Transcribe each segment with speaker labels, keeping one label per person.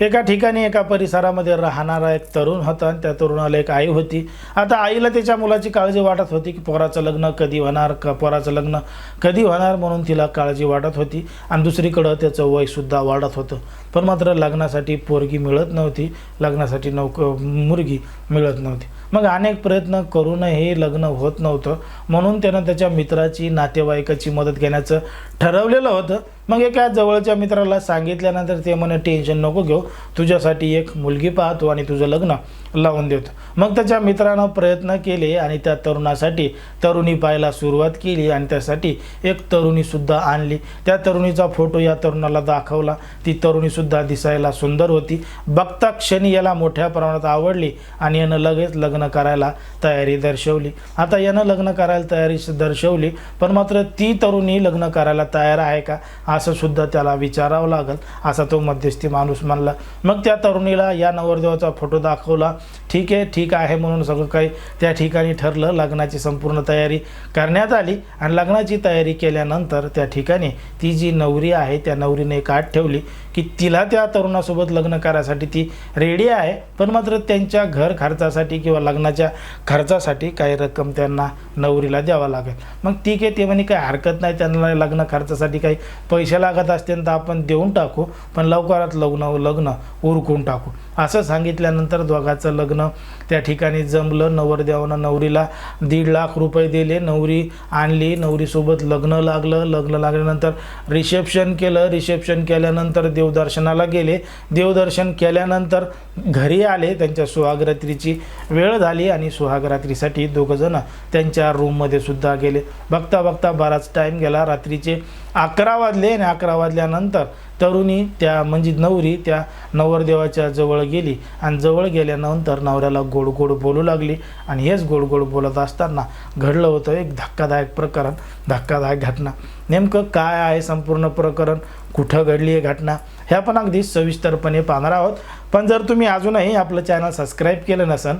Speaker 1: एका ठिकाणी एका परिसरामध्ये राहणारा एक तरुण होता आणि त्या तरुणाला एक आई होती. आता आईला त्याच्या मुलाची काळजी वाटत होती की पोराचं लग्न कधी होणार का पोराचं लग्न कधी होणार म्हणून तिला काळजी वाटत होती आणि दुसरीकडं त्याचं वयसुद्धा वाढत होतं. पण मात्र लग्नासाठी पोरगी मिळत नव्हती लग्नासाठी नौक मुलगी मिळत नव्हती. मग अनेक प्रयत्न करूनही लग्न होत नव्हतं. म्हणून त्यानं त्याच्या मित्राची नातेवाईकाची मदत घेण्याचं ठरवलेलं होतं. मग एका जवळच्या मित्राला सांगितल्यानंतर ते म्हणे टेन्शन नको घेऊ. तुझ्यासाठी एक मुलगी पाहतो आणि तुझं लग्न लावून देतो. मग त्याच्या मित्रानं प्रयत्न केले आणि त्या तरुणासाठी तरुणी पाहायला सुरुवात केली आणि त्यासाठी एक तरुणीसुद्धा आणली. त्या तरुणीचा फोटो या तरुणाला दाखवला. ती तरुणीसुद्धा दिसायला सुंदर होती. बघता क्षणी याला मोठ्या प्रमाणात आवडली आणि यानं लगेच लग्न लग्न करायला तयारी दर्शवली. आता यानं लग्न करायला तयारी दर्शवली पण मात्र ती तरुणी लग्न करायला तयार आहे का? असं सुद्धा त्याला विचारावं लागल. असा तो मध्यस्थी माणूस मानला मग त्या तरुणीला या नवरदेवाचा फोटो दाखवला. ठीक आहे ठीक आहे म्हणून सगळं काही त्या ठिकाणी ठरलं. लग्नाची संपूर्ण तयारी करण्यात आली आणि लग्नाची तयारी केल्यानंतर त्या ठिकाणी ती जी नवरी आहे त्या नवरीने एक आठ ठेवली की तिला त्या तरुणासोबत लग्न करायसाठी ती रेडी आहे. पण मात्र त्यांच्या घर खर्चासाठी किंवा लग्नाच्या खर्चासाठी काही रक्कम त्यांना नवरीला द्यावा लागेल. मग ठीक आहे ते म्हणे काही हरकत नाही त्यांना लग्न खर्चासाठी काही पैसे लागत असतील तर आपण देऊन टाकू पण लवकरात लग्न लग्न उरकून टाकू. असं सांगितल्यानंतर दोघाचं लग्न त्या ठिकाणी जमलं. नवरदेवानं नवरीला दीड लाख रुपये दिले. नवरी आणली. नवरीसोबत लग्न लागलं. लग्न लागल्यानंतर रिसेप्शन केलं. रिसेप्शन केल्यानंतर देवदर्शनाला गेले. देवदर्शन केल्यानंतर घरी आले. त्यांच्या सुहागरात्रीची वेळ झाली आणि सुहागरात्रीसाठी दोघंजणं त्यांच्या रूममध्ये सुद्धा गेले. बघता बघता बराच टाईम गेला. रात्रीचे अकरा वाजले आणि अकरा वाजल्यानंतर तरुणी त्या म्हणजे नवरी त्या नवरदेवाच्या जवळ गेली आणि जवळ गेल्यानंतर नवऱ्याला गोड गोड बोलू लागली आणि हेच गोड गोड बोलत असताना घडलं होतं एक धक्कादायक प्रकरण धक्कादायक घटना. नेमकं काय आहे संपूर्ण प्रकरण? कुठं घडली आहे घटना? ह्या पण अगदी सविस्तरपणे पाहणार आहोत. पण जर तुम्ही अजूनही आपलं चॅनल सबस्क्राईब केलं नसेल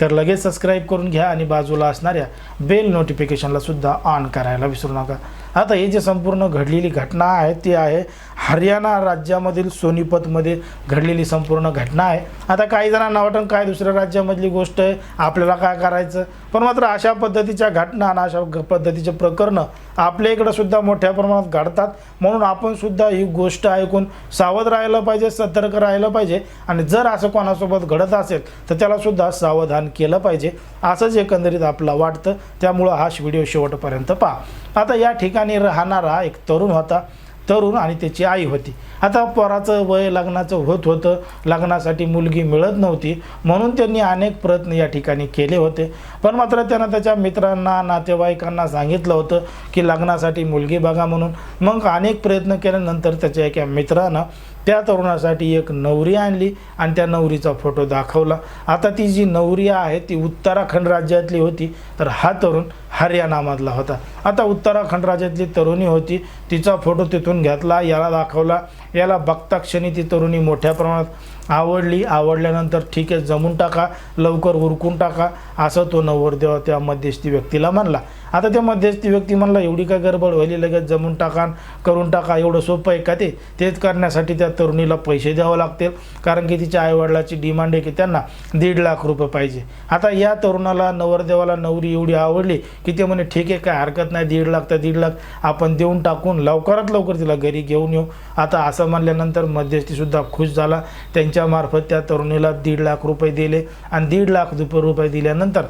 Speaker 1: तर लगेच सबस्क्राईब करून घ्या आणि बाजूला असणाऱ्या बेल नोटिफिकेशनला सुद्धा ऑन करायला विसरू नका. आता ही जी संपूर्ण घडलेली घटना आहे ती आहे हरियाणा राज्यामधील सोनीपतमध्ये घडलेली संपूर्ण घटना आहे. आता काही जणांना वाटतं काय दुसऱ्या राज्यामधली गोष्ट आहे आपल्याला काय करायचं? पण मात्र अशा पद्धतीच्या घटना आणि अशा पद्धतीचे प्रकरणं आपल्या इकडं सुद्धा मोठ्या प्रमाणात घडतात. म्हणून आपण सुद्धा ही गोष्ट ऐकून सावध राहिलं पाहिजे सतर्क राहिलं पाहिजे. आणि जर असं कोणासोबत घडत असेल तर त्याला सुद्धा सावधान केलं पाहिजे. असंच एकंदरीत आपलं वाटतं. त्यामुळं हा व्हिडिओ शेवटपर्यंत पहा. आता या ठिकाणी राहणारा एक तरुण होता. तरुण आणि त्याची आई होती. आता पोराचं वय लग्नाचं होत होतं. लग्नासाठी मुलगी मिळत नव्हती. म्हणून त्यांनी अनेक प्रयत्न या ठिकाणी केले होते. पण मात्र त्यांना त्याच्या मित्रांना नातेवाईकांना सांगितलं होतं की लग्नासाठी मुलगी बघा म्हणून. मग अनेक प्रयत्न केल्यानंतर त्याच्या एका मित्रानं त्या तरुणासाठी एक नवरी आणली आणि त्या नवरीचा फोटो दाखवला. आता ती जी नवरी आहे ती उत्तराखंड राज्यातली होती तर हा तरुण हरियाणामधला होता. आता उत्तराखंड राज्यातली तरुणी होती तिचा फोटो तिथून घेतला याला दाखवला. याला बघता क्षणी ती तरुणी मोठ्या प्रमाणात आवडली. आवडल्यानंतर ठीक आहे जमून टाका लवकर उरकून टाका असं तो नवरदेव त्या मध्यस्थी व्यक्तीला म्हणला. आता त्या मध्यस्थी व्यक्ती म्हणला एवढी काय गडबड व्हायली लगेच जमून टाका करून टाका एवढं सोपं आहे का ते? तेच करण्यासाठी त्या तरुणीला पैसे द्यावं लागतील कारण की तिच्या आईवडिलाची डिमांड आहे की त्यांना दीड लाख रुपये पाहिजे. आता या तरुणाला नवरदेवाला नवरी एवढी आवडली की ते म्हणे ठीक आहे काय हरकत नाही दीड लाख तर दीड लाख आपण देऊन टाकून लवकरात लवकर तिला घरी घेऊन येऊ. आता असं म्हणल्यानंतर मध्यस्थीसुद्धा खुश झाला. त्यांच्यामार्फत त्या तरुणीला दीड लाख रुपये दिले आणि दीड लाख रुपये रुपये दिल्यानंतर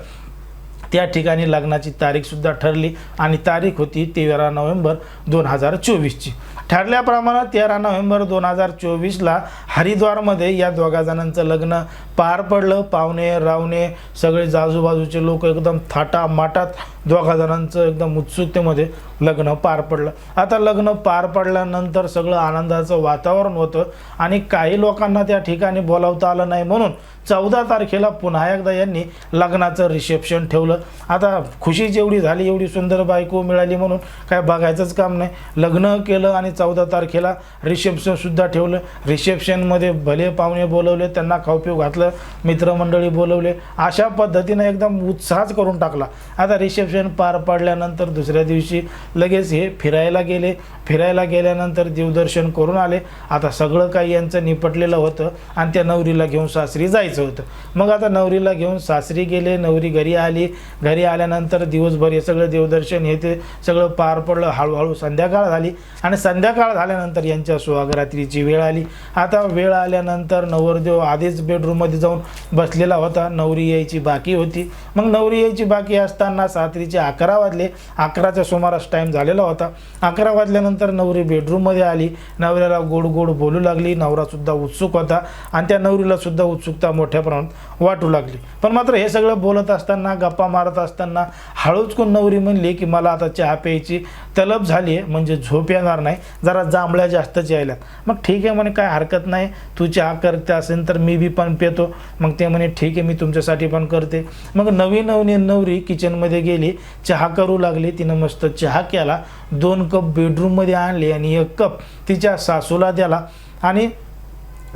Speaker 1: त्या ठिकाणी लग्नाची तारीखसुद्धा ठरली आणि तारीख होती तेरा नोव्हेंबर दोन हजार चोवीसची. ठरल्याप्रमाणे तेरा नोव्हेंबर दोन हजार चोवीसला हरिद्वारमध्ये या दोघा जणांचं लग्न पार पडलं. पाहुणे रावणे सगळे आजूबाजूचे लोक एकदम थाटा माटात दोघा जणांचं एकदम उत्सुकतेमध्ये लग्न पार पडलं. आता लग्न पार पडल्यानंतर सगळं आनंदाचं वातावरण होतं आणि काही लोकांना त्या ठिकाणी बोलावता आलं नाही म्हणून चौदा तारखेला पुन्हा एकदा यांनी लग्नाचं रिसेप्शन ठेवलं. आता खुशी जेवढी झाली एवढी सुंदर बायको मिळाली म्हणून काय बघायचंच काम नाही. लग्न केलं आणि चौदा तारखेला रिसेप्शनसुद्धा ठेवलं. रिसेप्शनमध्ये भले पाहुणे बोलवले त्यांना खाऊ पिऊ घातलं मित्रमंडळी बोलवले अशा पद्धतीनं एकदम उत्साहच करून टाकला. आता रिसेप्शन पार पाडल्यानंतर दुसऱ्या दिवशी लगेच हे फिरायला गेले. फिरायला गेल्यानंतर देवदर्शन करून आले. आता सगळं काही यांचं निपटलेलं होतं आणि त्या नवरीला घेऊन सासरी जायचं होतं. मग आता नवरीला घेऊन सासरी गेले नवरी घरी आली. घरी आल्यानंतर दिवसभर हे सगळं देवदर्शन हे ते सगळं पार पडलं. हळूहळू संध्याकाळ झाली आणि संध्याकाळ झाल्यानंतर यांच्या सुहागरात्रीची वेळ आली. आता वेळ आल्यानंतर नवरदेव आधीच बेडरूममध्ये जाऊन बसलेला होता. नवरी यायची बाकी होती. मग नवरी यायची बाकी असताना रात्रीचे अकरा वाजले. अकराच्या सुमारास टाईम झालेला होता. अकरा वाजल्यानंतर नवरी बेडरूममध्ये आली. नवऱ्याला गोड गोड बोलू लागली. नवरासुद्धा उत्सुक होता आणि त्या नवरीलासुद्धा उत्सुकता मोठ्या प्रमाणात वाटू लागली. पण मात्र हे सगळं बोलत असताना गप्पा मारत असताना हळूच कोण नवरी म्हणली की मला आता चहा प्यायची तलब झाली आहे म्हणजे झोप येणार नाही. जरा जांभळ्या जास्तच यायल्यात. मग ठीक आहे म्हणे काय हरकत नाही. तू चहा करते असेल तर मी बी पण पितो. मग ते म्हणे ठीक आहे मी तुमच्यासाठी पण करते. मग नवी नवनी नवरी किचनमध्ये गेली. चहा करू लागली तिनं मस्त चहा केला दोन कप बेडरूममध्ये आणले आणि एक कप तिच्या सासूला द्याला. आणि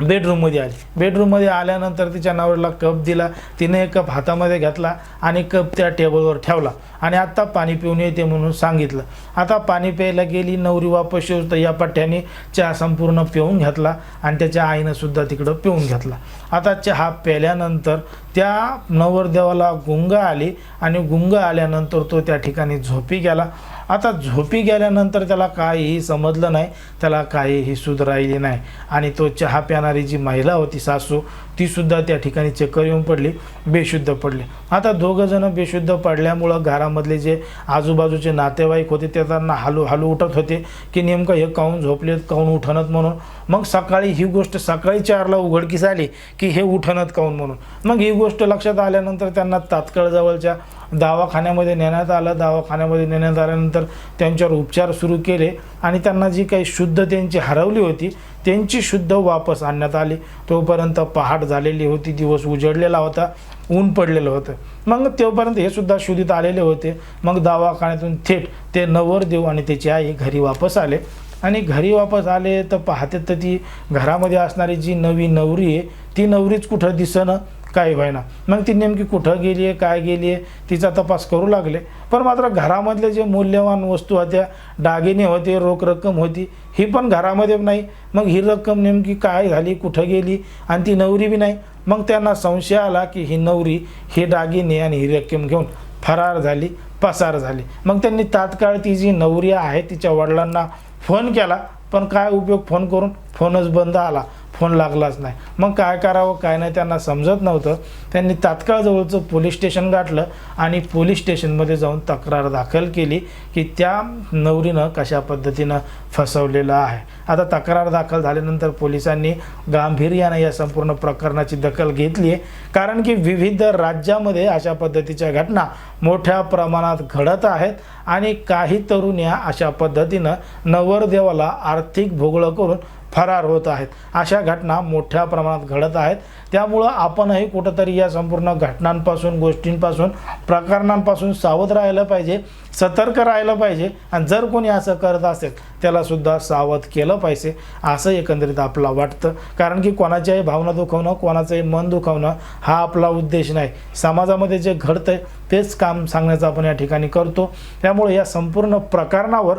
Speaker 1: बेडरूममध्ये आली. बेडरूममध्ये आल्यानंतर तिच्या नवऱ्याला कप दिला. तिने एक कप हातामध्ये घेतला आणि कप त्या टेबलवर ठेवला. आणि आत्ता पाणी पिऊन येते म्हणून सांगितलं. आता पाणी प्यायला गेली नवरी वापस येऊ तर या पठ्ठ्याने चहा संपूर्ण पिऊन घेतला आणि त्याच्या आईनंसुद्धा तिकडं पिऊन घेतला. आता चहा प्यायल्यानंतर त्या नवरदेवाला गुंग आली आणि गुंग आल्यानंतर तो त्या ठिकाणी झोपी गेला. आता झोपी गेल्यानंतर त्याला काहीही समजलं नाही त्याला काहीही सुध राहिली नाही. आणि तो चहा प्याणारी जी महिला होती सासू ती सुद्धा त्या ठिकाणी चक्कर येऊन पडली बेशुद्ध पडले. आता दोघं जण बेशुद्ध पडल्यामुळं घरामधले जे आजूबाजूचे नातेवाईक होते ते त्यांना हालू हालू उठत होते की नेमकं हे काऊन झोपलेत काऊन उठणत म्हणून. मग सकाळी ही गोष्ट सकाळी चारला उघडकीस आली की हे उठणत काऊन म्हणून. मग ही गोष्ट लक्षात आल्यानंतर त्यांना तात्काळ जवळच्या दवाखान्यामध्ये नेण्यात आलं. दवाखान्यामध्ये नेण्यात आल्यानंतर त्यांच्यावर उपचार सुरू केले आणि त्यांना जी काही शुद्ध त्यांची हरवली होती त्यांची शुद्ध वापस आणण्यात आली. तोपर्यंत पहाट झालेली होती दिवस उजडलेला होता ऊन पडलेलं होतं. मग तोपर्यंत हे सुद्धा शोधित आलेले होते. मग दवाखान्यातून थेट ते नवरदेव आणि त्याची आई घरी वापस आले. आणि घरी वापस आले तर पाहते तर ती घरामध्ये असणारी जी नवी नवरी आहे ती नवरीच कुठं दिसणं काही व्हायना मग ती नेमकी कुठं गेली आहे काय गेली आहे तिचा तपास करू लागले. पण मात्र घरामधले जे मूल्यवान वस्तू होत्या दागिने होते रोख रक्कम होती ही पण घरामध्ये नाही. मग ही रक्कम नेमकी काय झाली कुठं गेली आणि ती नवरी बी नाही. मग त्यांना संशय आला की ही नवरी हे दागिने आणि ही रक्कम घेऊन फरार झाली पसार झाली. मग त्यांनी तात्काळ ती जी नवरी आहे तिच्या वडिलांना फोन केला. पण काय उपयोग फोन करून? फोनच बंद आला. फोन लागलाच नाही. मग काय करावं काय नाही त्यांना समजत नव्हतं. त्यांनी तात्काळ जवळचं पोलीस स्टेशन गाठलं आणि पोलीस स्टेशनमध्ये जाऊन तक्रार दाखल केली की त्या नवरीनं कशा पद्धतीनं फसवलेलं आहे. आता तक्रार दाखल झाल्यानंतर पोलिसांनी गांभीर्यानं या संपूर्ण प्रकरणाची दखल घेतली आहे कारण की विविध राज्यामध्ये अशा पद्धतीच्या घटना मोठ्या प्रमाणात घडत आहेत आणि काही तरुण्या अशा पद्धतीनं नवरदेवाला आर्थिक भोगळं करून फरार होत आहेत. अशा घटना मोठ्या प्रमाणात घडत आहेत. त्यामुळं आपणही कुठंतरी या संपूर्ण घटनांपासून गोष्टींपासून प्रकरणांपासून सावध राहिलं पाहिजे सतर्क राहिलं पाहिजे. आणि जर कोणी असं करत असेल त्यालासुद्धा सावध केलं पाहिजे असं एकंदरीत आपला वाटतं. कारण की कोणाच्याही भावना दुखवणं कोणाचंही मन दुखवणं हा आपला उद्देश नाही. समाजामध्ये जे घडतं आहे तेच काम सांगण्याचं आपण या ठिकाणी करतो. त्यामुळे या संपूर्ण प्रकरणावर